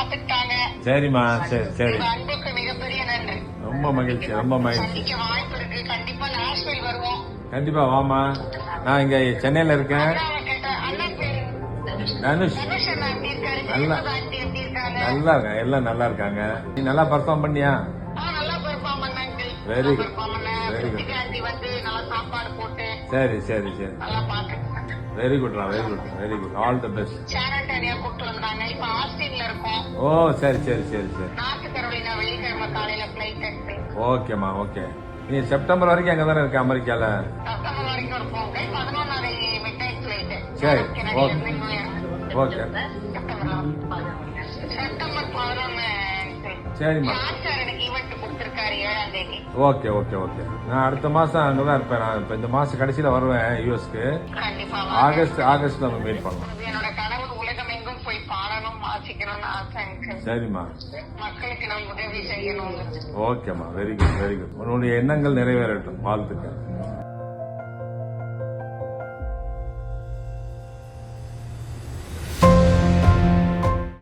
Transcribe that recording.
பாத்துட்டாங்க சரிம்மா சரி சரி. உங்க அன்புக்கு மிகப்பெரிய நன்றி. ரொம்ப மகிழ்ச்சி ரொம்ப மகிழ்ச்சி. வாய்ப்பு இருக்கு. கண்டிப்பா நேஷனல் வருவோம். கண்டிப்பா வாமா நான் இங்க சென்னையில இருக்கேன். தனுஷ். நல்லா. நல்லா இருக்காங்க எல்லாம் நல்லா இருக்காங்க. நீ நல்லா பர்ஃபார்ம் பண்ணியா? வந்து நல்லா சாப்பாடு போட்டு சரி சரி சரி. Very குட்ரா very good very good all the best channel தனியா கூப்பிட்டு வந்தாங்க இப்ப ஆஸ்டின்ல இருக்கோம். ஓ சரி சரி சரி சரி. நார்த் கரோலினா வெள்ளிக்கிழமை காலையில பிளைட் எடுத்து. ஓகேம்மா ஓகே நீ செப்டம்பர் வரைக்கும் அங்கே தானே இருக்க அமெரிக்கால? செப்டம்பர் வரைக்கும் இருப்போம். பதினொன்னாம் தேதி மிட் நைட் பிளைட் சரி. செப்டம்பர் பதினொன்னு. சரிம்மா. ஓகே ஓகே ஓகே நான் அடுத்த மாசம் அங்கே தான் இருப்பேன். நான் இப்போ இந்த மாசம் கடைசியில் வருவேன் யூஎஸ்க்கு. ஆகஸ்ட் ஆகஸ்ட் நம்ம மீட் பண்ணலாம். சரிம்மா. ஓகேம்மா வெரி குட் வெரி குட் உன்னுடைய எண்ணங்கள் நிறைவேறட்டும். வாழ்த்துக்கள்.